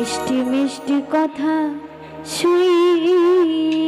মিষ্টি মিষ্টি কথা শুই।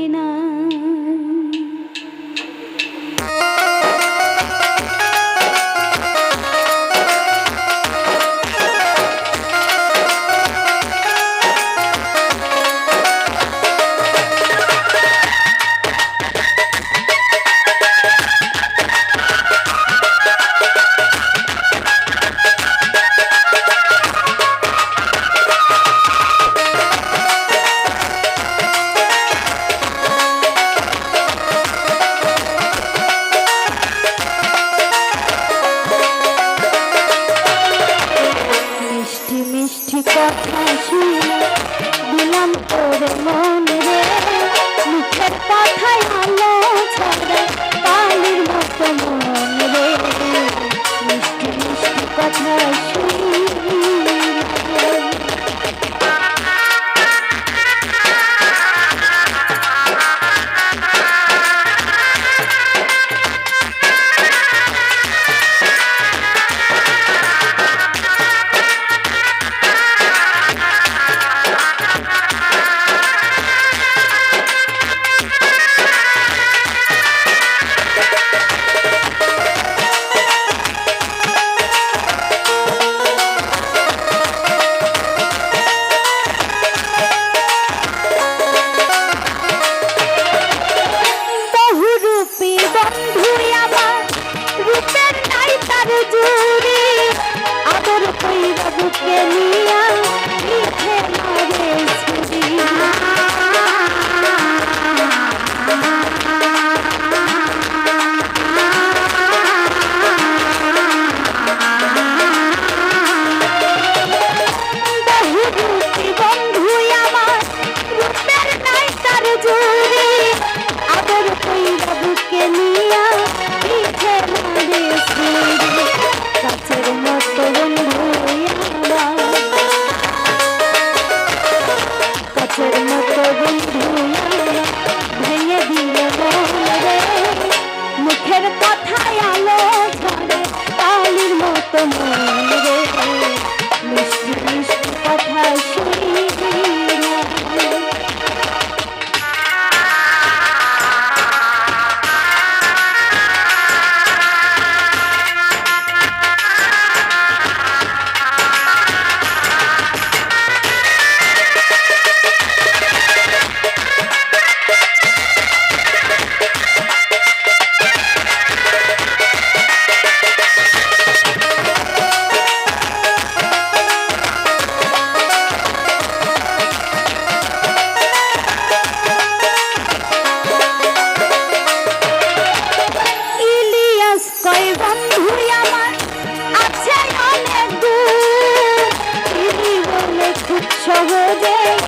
Thank you. holiday.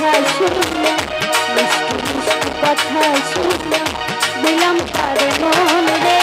কথা শুনলাম মিষ্টি মিষ্টি কথা শুনলাম দিলাম তার মন রে।